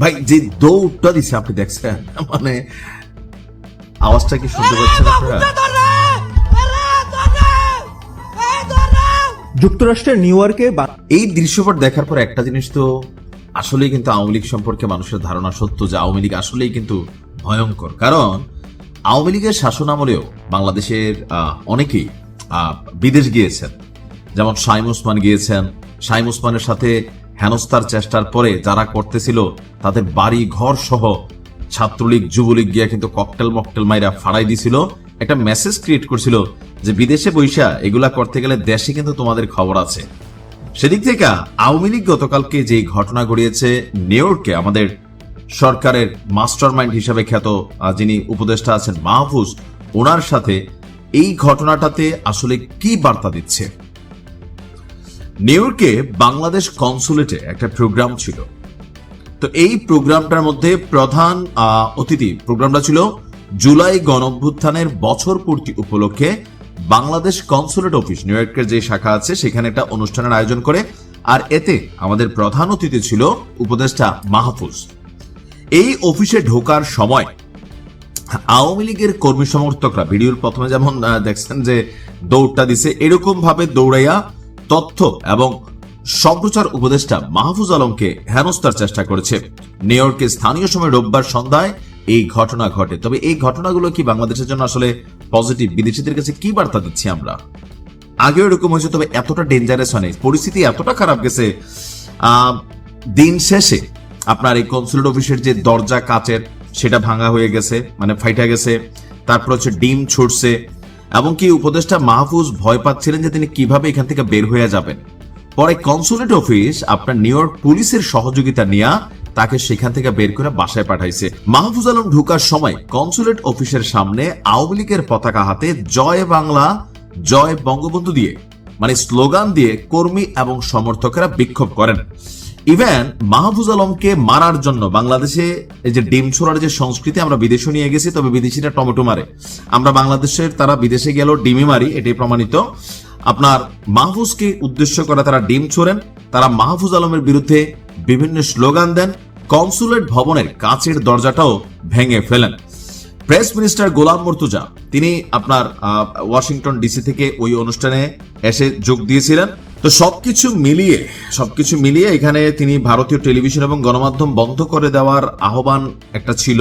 ভাই যে দৌড়টা দিছে আপনি দেখছেন? মানে আওয়াজটা কি শুনতে পাচ্ছেন আপনারা? যুক্তরাষ্ট্রের নিউ ইয়র্কে বা- এই দৃশ্যপট দেখার পর একটা জিনিস তো আসলেই কিন্তু আওয়ামী লীগ সম্পর্কে মানুষের ধারণা সত্য যে আওয়ামী লীগ আসলেই কিন্তু ভয়ঙ্কর। কারণ আওয়ামী লীগের শাসন আমলেও বাংলাদেশের আহ, অনেকেই আহ, বিদেশ গিয়েছেন। যেমন শাইম ওসমান গিয়েছেন। শাইম ওসমানের সাথে হেনস্থার চেষ্টার পরে যারা করতেছিল, তাদের বাড়ি ঘর সহ ছাত্রলীগ, যুবলীগ গিয়া কিন্তু ককটেল মকটেল মাইরা ফাড়াই দিছিল। একটা মেসেজ ক্রিয়েট করছিল যে, বিদেশে বৈশা এগুলা করতে গেলে দেশে কিন্তু তোমাদের খবর আছে। সেদিক থেকে আওয়ামী লীগ গতকালকে যে ঘটনা ঘটিয়েছে নিউ ইয়র্কে আমাদের সরকারের মাস্টার মাইন্ড হিসাবে খ্যাত যিনি উপদেষ্টা আছেন মাহফুজ ওনার সাথে এই ঘটনাটাতে আসলে কি বার্তা দিচ্ছে? নিউ ইয়র্কে বাংলাদেশ কনসুলেটে একটা প্রোগ্রাম ছিল। তো এই প্রোগ্রামটার মধ্যে প্রধান অতিথি প্রোগ্রামটা ছিল জুলাই গণভ্যুত্থানের বছর পূর্তি উপলক্ষে বাংলাদেশ কনসুলেট অফিস নিউ ইয়র্কের যে শাখা আছে, সেখানে একটা অনুষ্ঠানের আয়োজন করে। আর এতে আমাদের প্রধান অতিথি ছিল উপদেষ্টা মাহফুজ। এই অফিসে ঢোকার সময় আওয়ামী লীগের কর্মী সমর্থকরা, ভিডিওর প্রথমে যেমন দেখছেন যে দৌড়টা দিছে এরকম ভাবে দৌড়াইয়া তথ্য এবং সম্প্রচার উপদেষ্টা মাহফুজ আলমকে হেনস্থার চেষ্টা করেছে। নিউ ইয়র্কে স্থানীয় সময় রোববার সন্ধ্যায় এই ঘটনা ঘটে। তবে এই ঘটনাগুলো কি বাংলাদেশের জন্য আসলে পজিটিভ বিদেশিদের কাছে কি বার্তা দিচ্ছি আমরা? আগেও এরকম হয়েছে, তবে এতটা ডেঞ্জারাস হয়নি। পরিস্থিতি এতটা খারাপ গেছে দিন শেষে আপনার এই কনসুলেট অফিসের যে দরজা কাচের, সেটা ভাঙা হয়ে গেছে মানে ফাইটা গেছে। তারপর হচ্ছে ডিম ছুটছে এবং কি উপদেষ্টা মাহফুজ ভয় পাচ্ছিলেন যে তিনি কীভাবে এখান থেকে বের হয়ে যাবেন। পরে কনসুলেট অফিস আপনার নিউ ইয়র্ক পুলিশের সহযোগিতা নিয়ে তাকে সেখান থেকে বের করে বাসায় পাঠাইছে। মাহফুজ আলম ঢুকার সময় কনসুলেট অফিসের সামনে আওয়ামী লীগের পতাকা হাতে জয় বাংলা, জয় বঙ্গবন্ধু দিয়ে মানে স্লোগান দিয়ে কর্মী এবং সমর্থকেরা বিক্ষোভ করেন। ইভেন মাহফুজ আলমকে মারার জন্য বাংলাদেশে এই যে ডিম ছোড়ার যে সংস্কৃতি, আমরা বিদেশে নিয়ে গেছি, তবে বিদেশিরা টমেটো মারে। আমরা বাংলাদেশের, তারা বিদেশে গেলেও ডিমই মারি, এটাই প্রমাণিত। আপনার মাহফুজকে উদ্দেশ্য করে তারা ডিম ছোড়েন, তারা মাহফুজ আলমের বিরুদ্ধে বিভিন্ন স্লোগান দেন, কনসুলেট ভবনের কাচের দরজাটাও ভেঙে ফেলেন। প্রেস মিনিস্টার গোলাম মর্তুজা, তিনি আপনার ওয়াশিংটন ডিসি থেকে ওই অনুষ্ঠানে এসে যোগ দিয়েছিলেন। তো সবকিছু মিলিয়ে সবকিছু মিলিয়ে এখানে তিনি ভারতীয় টেলিভিশন এবং গণমাধ্যম বন্ধ করে দেওয়ার আহ্বান একটা ছিল।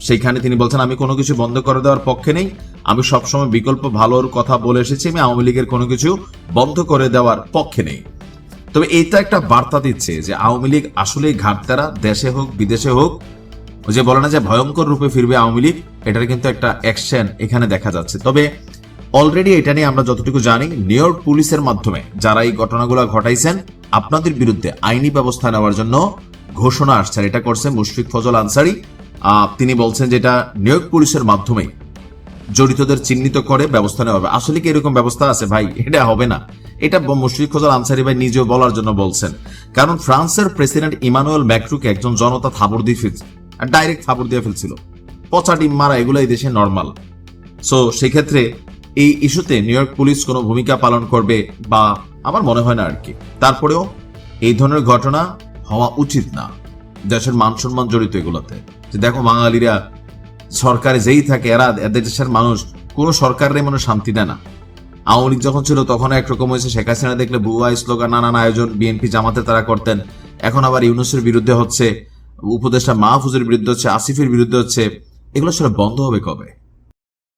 সেইখানে তিনি বলছেন, আমি কোনো কিছু বন্ধ করে দেওয়ার পক্ষে নেই। আমি সবসময় বিকল্প ভালোর কথা বলে এসেছি। আমি আওয়ামী লীগের কোনো কিছু বন্ধ করে দেওয়ার পক্ষে নেই। তবে এটা একটা বার্তা দিচ্ছে যে আওয়ামী লীগ আসলেই ঘাটতারা, দেশে হোক, বিদেশে হোক। যে বলে না যে ভয়ঙ্কর রূপে ফিরবে আওয়ামী লীগ, এটার কিন্তু একটা অ্যাকশন এখানে দেখা যাচ্ছে। তবে অলরেডি এটা নিয়ে আমরা যতটুকু জানি নিউ ইয়র্ক পুলিশের মাধ্যমে যারা এই ঘটনাগুলো ঘটাইছেন, আপনাদের বিরুদ্ধে আইনি ব্যবস্থা নেওয়ার জন্য ঘোষণা আসছে। এটা করছে মুশফিক ফজল আনসারি। তিনি বলছেন যে এটা নিউ ইয়র্ক পুলিশের মাধ্যমে জড়িতদের চিহ্নিত করে ব্যবস্থা নেওয়া হবে। আসলে কি এরকম ব্যবস্থা আছে ভাই? এটা হবে না। এটা মুশফিক ফজল আনসারি ভাই নিজেও বলার জন্য বলছেন। কারণ ফ্রান্সের প্রেসিডেন্ট ইমানুয়েল ম্যাক্রুকে একজন জনতা থাবড় দিয়ে ফেলছে ডাইরেক্ট থাবড় দিয়ে ফেলছিল। পচা ডিম মারা, এগুলো এই দেশে নর্মাল। সো সেক্ষেত্রে এই ইস্যুতে নিউ ইয়র্ক পুলিশ কোনো ভূমিকা পালন করবে বা আমার মনে হয় না আর কি। তারপরেও এই ধরনের ঘটনা হওয়া উচিত না। দেশের মান সম্মান জড়িত এগুলোতে। যে দেখো বাঙালিরা সরকারে যেই থাকে, এরা এদের দেশের মানুষ, কোনো সরকারের মনে শান্তি দেয় না। আওয়ামী লীগ যখন ছিল, তখন একরকম হয়েছে, শেখ হাসিনা দেখলে বুয়া স্লোগান, নানান আয়োজন, বিএনপি জামাতে তারা করতেন। এখন আবার ইউনুসের বিরুদ্ধে হচ্ছে, উপদেষ্টা মাহফুজের বিরুদ্ধে হচ্ছে, আসিফের বিরুদ্ধে হচ্ছে, এগুলো আসলে বন্ধ হবে কবে?